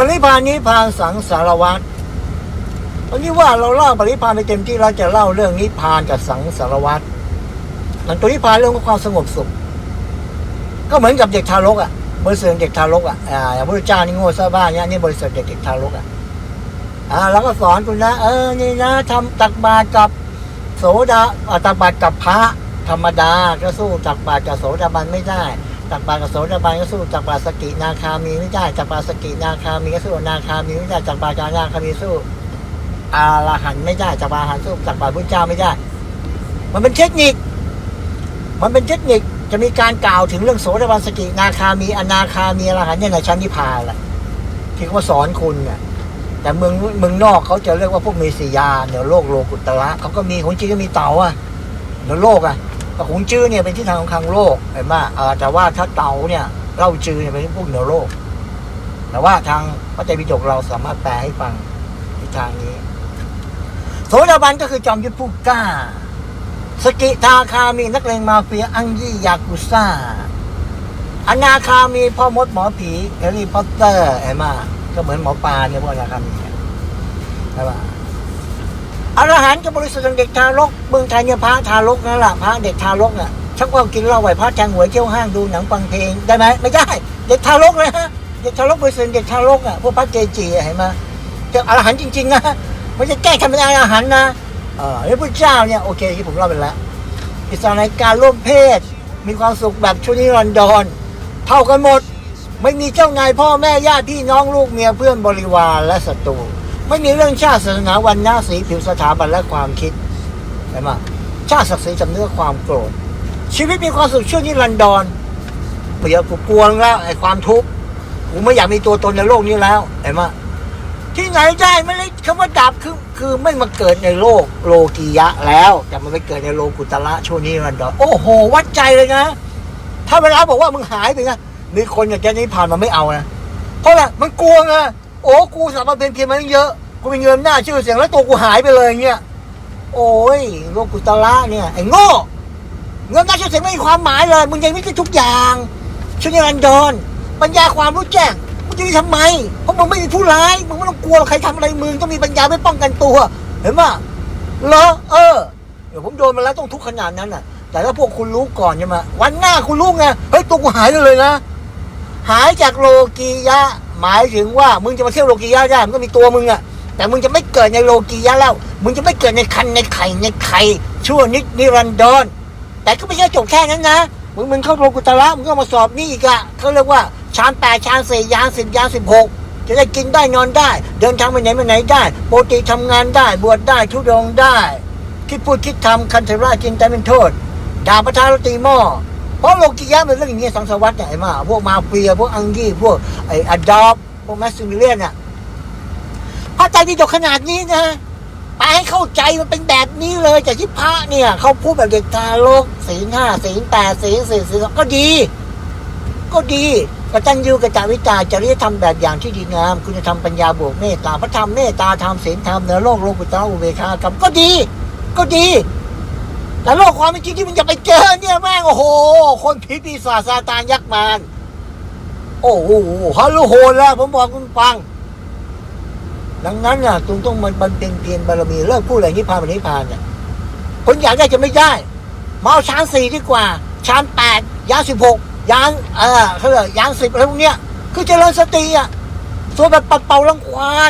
ปริพานนิพพานสังสารวัตรวันนี้ว่าเราเล่าปริพานไปเต็มที่เราจะเล่าเรื่องนิพพานกับสังสารวัตรมันตัวนิพพานเรื่องของความสงบสุข ก็เหมือนกับเด็กทารกอะบริสุทธิ์เด็กทารกอะอ่าอย่างพระเจ้านี่โง่ซะบ้างเนี่ยนี่บริสุทธิ์เด็กเด็กทารกอะอ่าแล้วก็สอนคุณนะเออนี่นะทำตักบาตรกับโสดาอ่าตักบาตรกับพระธรรมดาก็สู้ตักบาตรกับโสดาบันไม่ได้ ตักบาตรกับโสดาบันก็สู้ตักบาตรสกินาคามีไม่ได้ตักบาตรสกินาคามีก็สู้นาคามีไม่ได้ตักบาตรกานาคามีสู้อาลาหันไม่ได้ตักบาตรอรหันสู้ตักบาตรพระเจ้าไม่ได้ มันเป็นเทคนิค มันเป็นเทคนิคจะมีการกล่าวถึงเรื่องโสดาบันสกินาคามีอนาคามีอรหันเนี่ยในชั้นนิพพานแหละที่เขาสอนคุณเนี่ยแต่เมืองเมืองนอกเขาจะเรียกว่าพวกเมสิยาเหนือโลกโลกุตระเขาก็มีของจริงก็มีเต่าอะเหนือโลกอะ แต่ของจื้อเนี่ยเป็นที่ทางของทางโลกเห็นไหมแต่ว่าถ้าเต่าเนี่ยเล่าจื้อเนี่ยเป็นพวกเหนือโลก แต่ว่าทางพระไตรปิฎกเราสามารถแปลให้ฟังในทางนี้ โสดาบันก็คือจอมยุทธผู้กล้า สกิทาคามีนักเลงมาเฟียอังยี่ยากุซ่าอนาคามีพ่อมดหมอผีแฮร์รี่พอตเตอร์เห็นไหมก็เหมือนหมอปลาเนี่ยพวกอนาคามีเนี่ยใช่ปะ อรหันต์ก็บริสุทธิ์อย่างเด็กทารกเมืองไทยเนี่ยพระทารกนั่นแหละพระเด็กทารกน่ะชักว่ากินเหล้าไหวพระแทงหวยเที่ยวห้างดูหนังฟังเพลงได้ไหมไม่ได้ เด็กทารกเลยฮะเด็กทารกบริสุทธิ์เด็กทารกอะพวกพระเกจิอะเห็นไหมจะอรหันต์จริงๆนะไม่ใช่แก้ทำเป็นอรหันต์นะเออพระพุทธเจ้าเนี่ยโอเคที่ผมเล่าไปแล้วอิสระในการร่วมเพศ มีความสุขแบบชุนิรันดรเท่ากันหมด ไม่มีเจ้านายพ่อแม่ญาติพี่น้องลูกเมียเพื่อนบริวารและศัตรู ไม่มีเรื่องชาติศาสนาวันหน้าสีผิวสถาบันและความคิดเห็นไหมชาติศักดิ์ศรีจำเนื้อความโกรธ ชีวิตมีความสุขช่วนิรันดรเดี๋ยวกูกลัวแล้วไอ้ความทุกข์กูไม่อยากมีตัวตนในโลกนี้แล้วเห็นไหมที่ไหนได้ไม่ได้คำว่าดับคือคือไม่มาเกิดในโลกโลกียะแล้วแต่มันไปเกิดในโลกุตละช่วงนี้รันดอนโอ้โห วัดใจเลยนะ ถ้าเวลาบอกว่ามึงหายไปนะมีคนอย่างแกนี้ผ่านมาไม่เอานะเพราะอะไรมันกลัวไง โอ้กูสามารถเป็นเพียงมันเยอะกูมีเงินหน้าชื่อเสียงแล้วตัวกูหายไปเลยเงี้ยโอ้ยโลกุตละเนี่ยไอ้โง่เงินหน้าชื่อเสียงไม่มีความหมายเลยมึงยังไม่ได้ทุกอย่างช่วงนี้รันดอนปัญญาความรู้แจ้งมึงจะมีทำไมเพราะมึงไม่มีผู้ร้ายมึงไม่ต้องกลัวใครทำอะไรมึงต้องมีปัญญาไม่ป้องกันตัว เห็นปะเหรอเออเดี๋ยวผมโดนมาแล้วต้องทุกข์ขนาดนั้นน่ะ แต่ถ้าพวกคุณรู้ก่อนใช่ไหมวันหน้าคุณรู้ไงเฮ้ยตัวกูหายเลยนะหายจากโลกียะ หมายถึงว่ามึงจะมาเที่ยวโลกียะได้มันก็มีตัวมึงอะแต่มึงจะไม่เกิดในโลกียะแล้ว มึงจะไม่เกิดในคันในไข่ในไข่ชั่วนิดนิรันดรแต่ก็ไม่ใช่จบแค่นั้นนะมึงมึงเข้าโลกุตระมึงก็มาสอบนี่อีกอะเขาเรียกว่าชานแปดชานสี่ยานสิบยานสิบหกจะได้กินได้นอนได้ เดินทางไปไหนมาไหนได้ปกติทำงานได้ บวชได้ทุดงได้ คิดพูดคิดทำคันเทราจินแต่เป็นโทษด่าประธานตีหม้อ เพราะโลกิยะมันเรื่องอย่างเงี้ยสังสารวัตเนี่ยไอ้มาพวกมาเฟียพวกอังกี้พวกไอ้อดอปพวกแมสซิมิเลียนเนี่ยพระใจดีดกขนาดนี้นะไปให้เข้าใจมันเป็นแบบนี้เลยแต่ที่พระเนี่ย เขาพูดแบบเด็กทารกศีลห้าศีลแปดศีลสี่ศีลก็ดี ก็ดีกตัญญูกตวิตาจริยธรรมแบบอย่างที่ดีงาม คุณธรรมปัญญาบวกเมตตาพระธรรมเมตตาธรรมศีลธรรมเนื้อโลกโลกุตระอุเบกขากรรมก็ดี ก็ดี แต่โลกความเป็นจริงที่มันจะไปเจอเนี่ยแม่งโอ้โห คนพิษปีศาจซาตานยักษ์มารโอ้โหฮัลโหลโหแล้วผมบอกคุณฟัง ดังนั้นน่ะตุงต้องมันมันเป็นเพียรบารมีเลิกพูดอะไรนิพพานมันนิพพานเนี่ยคนอยากได้จะไม่ได้มาเอาชานสี่ดีกว่า ชานแปดยานสิบหกยานเออเขาเรียกยานสิบอะไรพวกเนี้ย คือเจริญสติอะส่วนแบบปัดเป่าลังควาน